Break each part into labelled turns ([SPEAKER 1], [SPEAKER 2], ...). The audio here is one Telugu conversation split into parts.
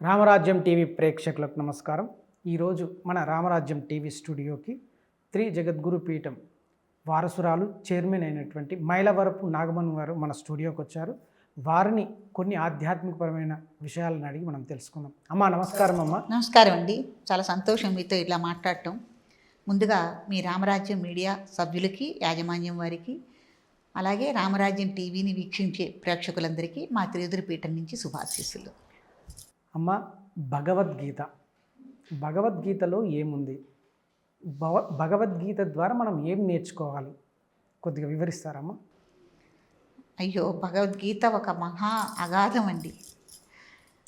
[SPEAKER 1] రామరాజ్యం టీవీ ప్రేక్షకులకు నమస్కారం. ఈరోజు మన రామరాజ్యం టీవీ స్టూడియోకి త్రి జగద్గురు పీఠం వారసురాలు చైర్మన్ అయినటువంటి మైలవరపు నాగమన్ గారు మన స్టూడియోకి వచ్చారు. వారిని కొన్ని ఆధ్యాత్మికపరమైన విషయాలను అడిగి మనం తెలుసుకుందాం. అమ్మా నమస్కారం అమ్మ.
[SPEAKER 2] నమస్కారం అండి. చాలా సంతోషం మీతో ఇలా మాట్లాడటం. ముందుగా మీ రామరాజ్యం మీడియా సభ్యులకి యాజమాన్యం వారికి అలాగే రామరాజ్యం టీవీని వీక్షించే ప్రేక్షకులందరికీ మా త్రిదురి పీఠం నుంచి శుభాశీస్సులు.
[SPEAKER 1] అమ్మ భగవద్గీత. భగవద్గీతలో ఏముంది? భవ భగవద్గీత ద్వారా మనం ఏం నేర్చుకోవాలి? కొద్దిగా వివరిస్తారమ్మా
[SPEAKER 2] అయ్యో భగవద్గీత ఒక మహా అగాధం అండి.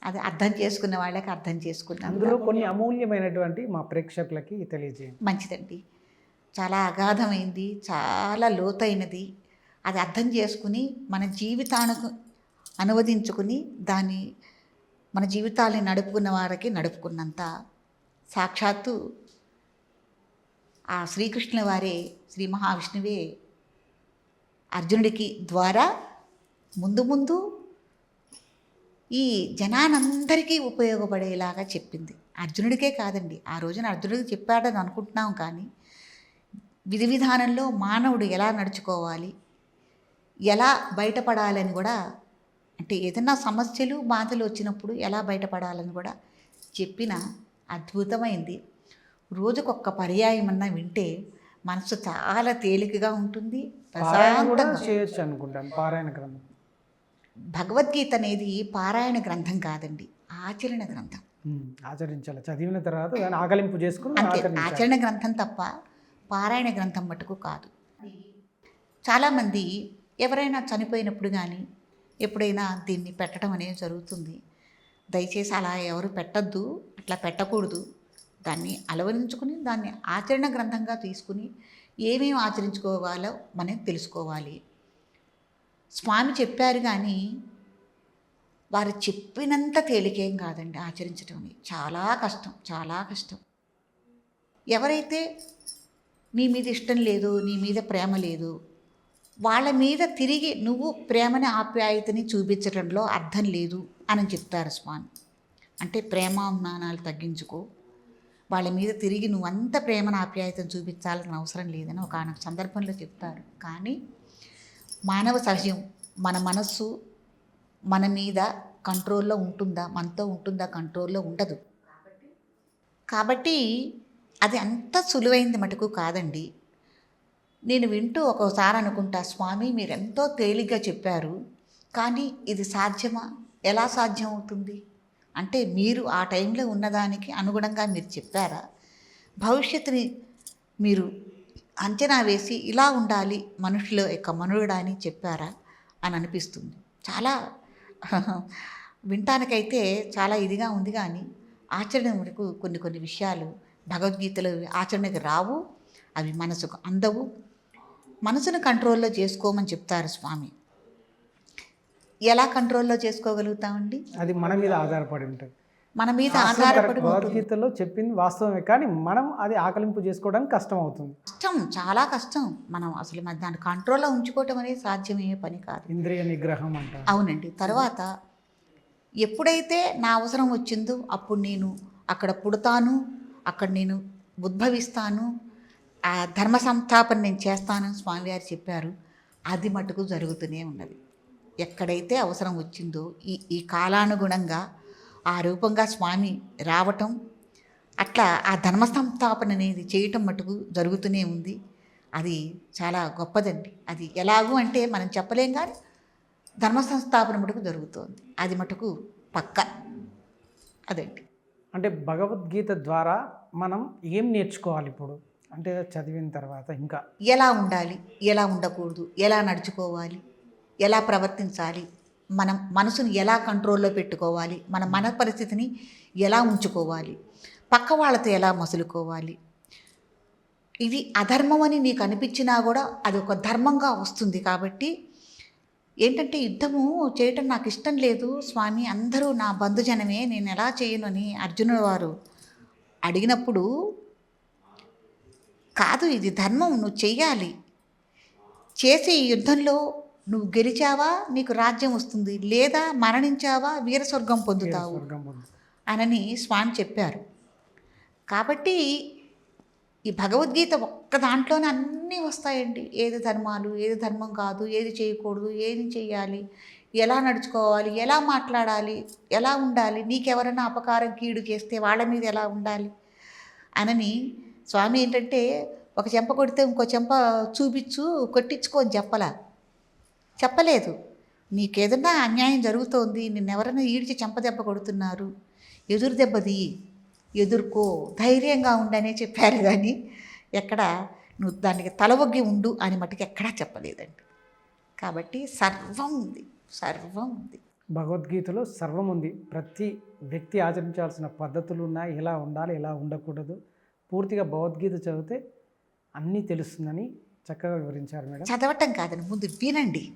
[SPEAKER 2] అది అర్థం చేసుకున్న వాళ్ళకి అర్థం చేసుకున్నాం
[SPEAKER 1] అందులో కొన్ని అమూల్యమైనటువంటి మా ప్రేక్షకులకి తెలియజేయండి.
[SPEAKER 2] మంచిదండి. చాలా అగాధమైంది చాలా లోతైనది. అది అర్థం చేసుకుని మన జీవితానికి అనువదించుకుని దాన్ని మన జీవితాల్ని నడుపుకున్న వారికి నడుపుకున్నంత సాక్షాత్తు ఆ శ్రీకృష్ణుల వారే శ్రీ మహావిష్ణువే అర్జునుడికి ద్వారా ముందు ముందు ఈ జనానందరికీ ఉపయోగపడేలాగా చెప్పింది. అర్జునుడికే కాదండి. ఆ రోజున అర్జునుడికి చెప్పాడని అనుకుంటున్నాం కానీ విధి విధానంలో మానవుడు ఎలా నడుచుకోవాలి ఎలా బయటపడాలని కూడా అంటే ఏదైనా సమస్యలు బాధలు వచ్చినప్పుడు ఎలా బయటపడాలని కూడా చెప్పిన అద్భుతమైంది. రోజుకొక్క పర్యాయం అన్నా వింటే మనసు చాలా తేలికగా ఉంటుంది
[SPEAKER 1] చేయొచ్చు అనుకుంటాను పారాయణ గ్రంథం.
[SPEAKER 2] భగవద్గీత అనేది పారాయణ గ్రంథం కాదండి ఆచరణ గ్రంథం.
[SPEAKER 1] ఆచరించాలి. చదివిన తర్వాత దాన్ని ఆకలింపు చేసుకుని
[SPEAKER 2] ఆచరణ గ్రంథం తప్ప పారాయణ గ్రంథం మటుకు కాదు. చాలామంది ఎవరైనా చనిపోయినప్పుడు కానీ ఎప్పుడైనా దీన్ని పెట్టడం అనేది జరుగుతుంది. దయచేసి అలా ఎవరు పెట్టద్దు అట్లా పెట్టకూడదు. దాన్ని అలవరించుకుని దాన్ని ఆచరణ గ్రంథంగా తీసుకుని ఏమేమి ఆచరించుకోవాలో మనం తెలుసుకోవాలి. స్వామి చెప్పారు కానీ వారు చెప్పినంత తేలికేం కాదండి ఆచరించడం చాలా కష్టం చాలా కష్టం. ఎవరైతే నీ మీద ఇష్టం లేదు నీ మీద ప్రేమ లేదు వాళ్ళ మీద తిరిగి నువ్వు ప్రేమని ఆప్యాయతని చూపించడంలో అర్థం లేదు అని చెప్తారు స్వామి. అంటే ప్రేమాభిమానాలు తగ్గించుకో. వాళ్ళ మీద తిరిగి నువ్వు అంత ప్రేమను ఆప్యాయతను చూపించాల్సిన అవసరం లేదని ఒక సందర్భంలో చెప్తారు. కానీ మానవ సహజం మన మనస్సు మన మీద కంట్రోల్లో ఉంటుందా? మనతో ఉంటుందా? కంట్రోల్లో ఉండదు. కాబట్టి అది అంత సులువైంది మటుకు కాదండి. నేను వింటూ ఒక్కోసారి అనుకుంటా స్వామి మీరు ఎంతో తేలిగ్గా చెప్పారు కానీ ఇది సాధ్యమా? ఎలా సాధ్యం అవుతుంది? అంటే మీరు ఆ టైంలో ఉన్నదానికి అనుగుణంగా మీరు చెప్పారా? భవిష్యత్తుని మీరు అంచనా వేసి ఇలా ఉండాలి మనుషుల యొక్క మనుగడ అని చెప్పారా? అని అనిపిస్తుంది. చాలా వినటానికైతే చాలా ఇదిగా ఉంది కానీ ఆచరణ వరకు కొన్ని కొన్ని విషయాలు భగవద్గీతలో ఆచరణకి రావు అవి మనసుకు అందవు. మనసును కంట్రోల్లో చేసుకోమని చెప్తారు స్వామి. ఎలా కంట్రోల్లో చేసుకోగలుగుతామండి?
[SPEAKER 1] అది మన మీద ఆధారపడి ఉంటుంది.
[SPEAKER 2] మన మీద ఆధారపడి
[SPEAKER 1] భగవద్గీతలో చెప్పింది వాస్తవమే కానీ మనం అది ఆకలింపు చేసుకోవడానికి కష్టం అవుతుంది
[SPEAKER 2] కష్టం చాలా కష్టం. మనం అసలు దాన్ని కంట్రోల్లో ఉంచుకోవటం అనేది సాధ్యమయ్యే పని కాదు.
[SPEAKER 1] ఇంద్రియ నిగ్రహం అంటారు
[SPEAKER 2] అవునండి. తర్వాత ఎప్పుడైతే నా అవసరం వచ్చిందో అప్పుడు నేను అక్కడ పుడతాను అక్కడ నేను ఉద్భవిస్తాను. ఆ ధర్మ సంస్థాపన నేను చేస్తాను స్వామివారు చెప్పారు. అది మటుకు జరుగుతూనే ఉన్నది. ఎక్కడైతే అవసరం వచ్చిందో ఈ ఈ కాలానుగుణంగా ఆ రూపంగా స్వామి రావటం అట్లా ఆ ధర్మ సంస్థాపన అనేది చేయటం మటుకు జరుగుతూనే ఉంది. అది చాలా గొప్పదండి. అది ఎలాగూ అంటే మనం చెప్పలేం కానీ ధర్మ సంస్థాపన మటుకు జరుగుతోంది. అది మటుకు పక్క. అదండి.
[SPEAKER 1] అంటే భగవద్గీత ద్వారా మనం ఏం నేర్చుకోవాలి ఇప్పుడు? అంటే చదివిన తర్వాత ఇంకా.
[SPEAKER 2] ఎలా ఉండాలి? ఎలా ఉండకూడదు? ఎలా నడుచుకోవాలి? ఎలా ప్రవర్తించాలి? మనం మనసుని ఎలా కంట్రోల్లో పెట్టుకోవాలి? మన మన పరిస్థితిని ఎలా ఉంచుకోవాలి? పక్క వాళ్ళతో ఎలా మసులుకోవాలి? ఇది అధర్మం అని నీకు అనిపించినా కూడా అది ఒక ధర్మంగా వస్తుంది కాబట్టి ఏంటంటే యుద్ధము చేయటం నాకు ఇష్టం లేదు. స్వామి అందరూ నా బంధుజనమే నేను ఎలా చేయను అని అర్జునుడు వారు అడిగినప్పుడు కాదు ఇది ధర్మం నువ్వు చెయ్యాలి. చేసే ఈ యుద్ధంలో నువ్వు గెలిచావా? నీకు రాజ్యం వస్తుంది. లేదా మరణించావా? వీరస్వర్గం పొందుతావు. అనని స్వామి చెప్పారు. కాబట్టి ఈ భగవద్గీత ఒక్క దాంట్లోనే అన్నీ వస్తాయండి. ఏది ధర్మాలు ఏది ధర్మం కాదు ఏది చేయకూడదు ఏది చేయాలి ఎలా నడుచుకోవాలి ఎలా మాట్లాడాలి ఎలా ఉండాలి నీకెవరైనా అపకారం కీడు చేస్తే వాళ్ళ మీద ఎలా ఉండాలి? అనని స్వామి ఏంటంటే ఒక చెంప కొడితే ఇంకో చెంప చూపించు కొట్టించుకో అని చెప్పలా. చెప్పలేదు. నీకేదన్నా అన్యాయం జరుగుతోంది నిన్నెవరైనా ఈడ్చి చెంపదెబ్బ కొడుతున్నారు ఎదురు దెబ్బది ఎదుర్కో ధైర్యంగా ఉండనే చెప్పారు కానీ ఎక్కడ నువ్వు దానికి తలవొగ్గి ఉండు అని మటుకు ఎక్కడా చెప్పలేదండి. కాబట్టి సర్వం ఉంది సర్వం ఉంది.
[SPEAKER 1] భగవద్గీతలో సర్వం ఉంది. ప్రతి వ్యక్తి ఆచరించాల్సిన పద్ధతులు ఉన్నాయి ఎలా ఉండాలి ఎలా ఉండకూడదు. పూర్తిగా భగవద్గీత చదివితే అన్నీ తెలుస్తుందని చక్కగా వివరించారు మేడం.
[SPEAKER 2] చదవటం కాదండి ముందు వినండి.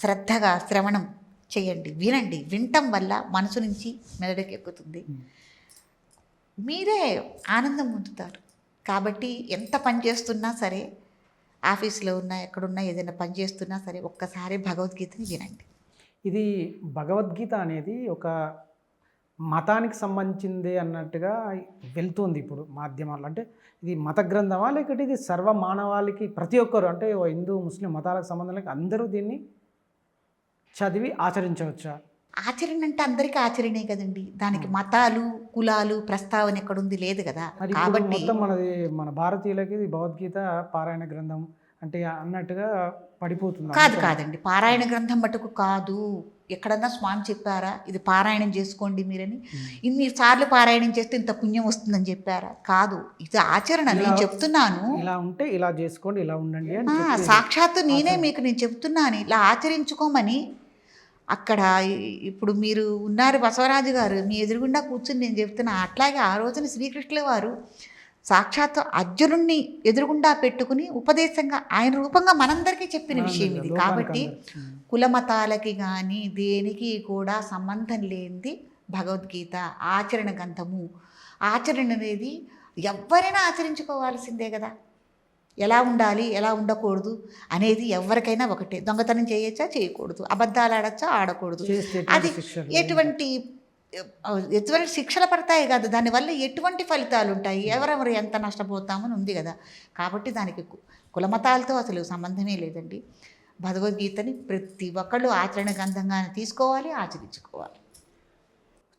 [SPEAKER 2] శ్రద్ధగా శ్రవణం చేయండి వినండి. వినటం వల్ల మనసు నుంచి మెదడుకి ఎక్కుతుంది. మీరే ఆనందం పొందుతారు. కాబట్టి ఎంత పని చేస్తున్నా సరే ఆఫీస్లో ఉన్నా ఎక్కడున్నా ఏదైనా పని చేస్తున్నా సరే ఒక్కసారి భగవద్గీతని వినండి.
[SPEAKER 1] ఇది భగవద్గీత అనేది ఒక మతానికి సంబంధించిందే అన్నట్టుగా వెళ్తుంది ఇప్పుడు మాధ్యమాల్లో. అంటే ఇది మత గ్రంథమా లేకపోతే ఇది సర్వ మానవాళికి ప్రతి ఒక్కరు అంటే హిందూ ముస్లిం మతాలకు సంబంధం లేక అందరూ దీన్ని చదివి ఆచరించవచ్చా?
[SPEAKER 2] ఆచరణ అంటే అందరికీ ఆచరణే కదండి. దానికి మతాలు కులాలు ప్రస్తావన ఎక్కడుంది లేదు కదా. కాబట్టి
[SPEAKER 1] మొత్తం మనది మన భారతీయులకి ఇది భగవద్గీత పారాయణ గ్రంథం అంటే అన్నట్టుగా పడిపోతుంది.
[SPEAKER 2] కాదు కాదండి. పారాయణ గ్రంథం మటుకు కాదు. ఎక్కడన్నా స్వామి చెప్పారా? ఇది పారాయణం చేసుకోండి మీరని. ఇన్ని సార్లు పారాయణం చేస్తే ఇంత పుణ్యం వస్తుందని చెప్పారా? కాదు. ఇది ఆచరణ. నేను చెప్తున్నాను.
[SPEAKER 1] ఇలా ఉంటే ఇలా చేసుకోండి ఇలా ఉండండి
[SPEAKER 2] సాక్షాత్తు నేనే. మీకు నేను చెప్తున్నాను. ఇలా ఆచరించుకోమని. అక్కడ ఇప్పుడు మీరు ఉన్నారు బసవరాజు గారు మీ ఎదురుగుండా కూర్చుని నేను చెప్తున్నా. అట్లాగే ఆ రోజున శ్రీకృష్ణుల వారు సాక్షాత్తు అర్జునుణ్ణి ఎదురుగుండా పెట్టుకుని ఉపదేశంగా ఆయన రూపంగా మనందరికీ చెప్పిన విషయం ఇది. కాబట్టి. కులమతాలకి కానీ దేనికి కూడా సంబంధం లేనిది భగవద్గీత ఆచరణ గ్రంథము. ఆచరణ అనేది ఎవరైనా ఆచరించుకోవాల్సిందే కదా. ఎలా ఉండాలి ఎలా ఉండకూడదు అనేది ఎవరికైనా ఒకటే. దొంగతనం చేయొచ్చా చేయకూడదు. అబద్ధాలు ఆడచ్చా ఆడకూడదు. అది ఎటువంటి? ఎటువంటి శిక్షలు పడతాయి కాదు. దానివల్ల ఎటువంటి ఫలితాలు ఉంటాయి? ఎవరెవరు ఎంత నష్టపోతామని ఉంది కదా. కాబట్టి దానికి కు- కులమతాలతో అసలు సంబంధమే లేదండి. భగవద్గీతని ప్రతి ఒక్కళ్ళు ఆచరణ గ్రంథంగా తీసుకోవాలి ఆచరించుకోవాలి.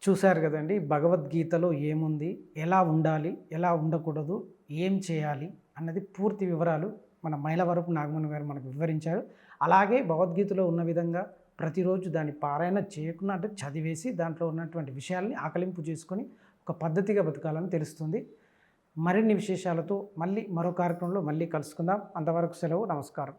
[SPEAKER 1] చూశారు కదండి భగవద్గీతలో ఏముంది? ఎలా ఉండాలి? ఎలా ఉండకూడదు? ఏం చేయాలి? అన్నది పూర్తి వివరాలు మన మైలవరపు నాగమణి గారు మనకు వివరించారు. అలాగే భగవద్గీతలో ఉన్న విధంగా ప్రతిరోజు దాని పారాయణ చేయకుండా అంటే చదివేసి దాంట్లో ఉన్నటువంటి విషయాల్ని ఆకలింపు చేసుకొని ఒక పద్ధతిగా బతకాలని తెలుస్తుంది. మరిన్ని విశేషాలతో మళ్ళీ మరో కార్యక్రమంలో మళ్ళీ కలుసుకుందాం. అంతవరకు సెలవు. నమస్కారం.